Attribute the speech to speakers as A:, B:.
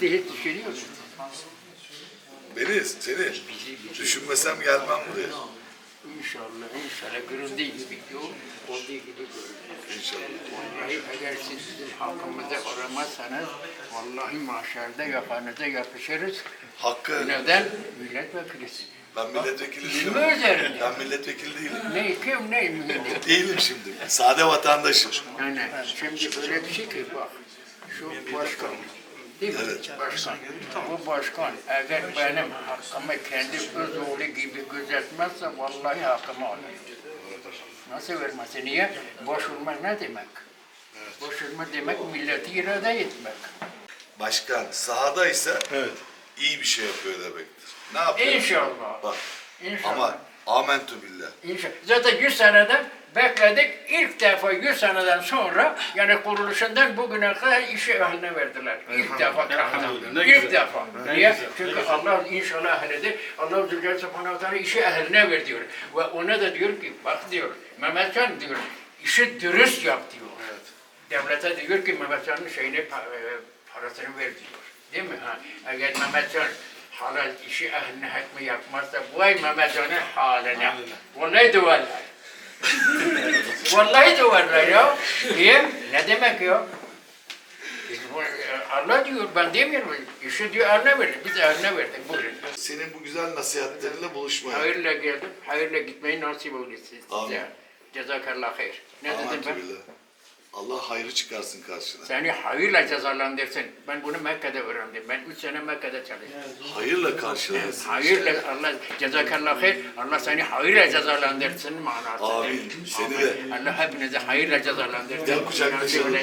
A: de hiç düşünüyor musun?
B: Beni, seni düşünmesem gelmem buraya.
A: İnşallah, inşallah göründüğü gibi yok, olduğu gibi görünür.
B: İnşallah.
A: Vallahi eğer siz bizim hakkımızı aramazsanız, vallahi mahşerde yakanıza yapışırız.
B: Hakkı,
A: Neden? Milletvekilisi.
B: ben milletvekili değilim.
A: üzerinde.
B: Ben milletvekili değilim.
A: Ne kim ne mühim.
B: Değilim şimdi. Sade vatandaşım.
A: Yani şimdi öyle bir şey ki bak, şu başkan, değil mi? Başkan. Bu başkan eğer benim hakkımı kendi öz oğlu gibi gözetmezse vallahi hakkımı alır. Nasıl vermesi? Niye? Boşulma ne demek? Boşulma demek milleti irade etmek.
B: Başkan sahadaysa
C: Evet.
B: iyi bir şey yapıyor demektir. Ne yapıyor?
A: İnşallah.
B: Bak
A: İnşallah.
B: ama amentü billah.
A: İnşallah. Zaten 100 seneden bekledik. İlk defa 100 seneden sonra yani kuruluşundan bugüne kadar işi ehline verdiler. İlk defa.
C: Ne
A: İlk defa.
C: Ne
A: Niye? Çünkü Allah inşallah ehlidir. Allah Zülcelal Subhanahu Teala işi ehline ver diyor. Ve ona da diyor ki bak diyor Mehmetcan diyor işi dürüst yap diyor. Devlete diyor ki Mehmetcan'ın şeyini e, parasını ver diyor. Değil mi? Ha, eğer Mehmetcan halal işi ehline hükmü yapmazsa vay Mehmetcan'ın haline. Vallahi duvarlar. Vallahi duvarlar ya. Niye? Ne demek ya? Bu- Allah diyor, ben demiyorum. İşi diyor eline verdik, biz eline verdik. Buyurun.
B: Senin bu güzel nasihatlerinle buluşmaya.
A: Hayırla geldim, hayırla gitmeyi nasip olsun size.
B: Amin.
A: Cezakallah hayır. Ne dedim
B: Amentü
A: ben?
B: billah. Allah hayrı çıkarsın karşına.
A: Seni hayırla cezalandırsın. Ben bunu Mekke'de öğrendim. Ben üç sene Mekke'de çalıştım.
B: Hayırla karşılansın.
A: Hayırla Allah cezakallah hayır. Allah seni hayırla cezalandırsın manası.
B: Amin. Seni de.
A: Allah hepinizi hayırla cezalandırsın.
B: Gel kucaklaşalım.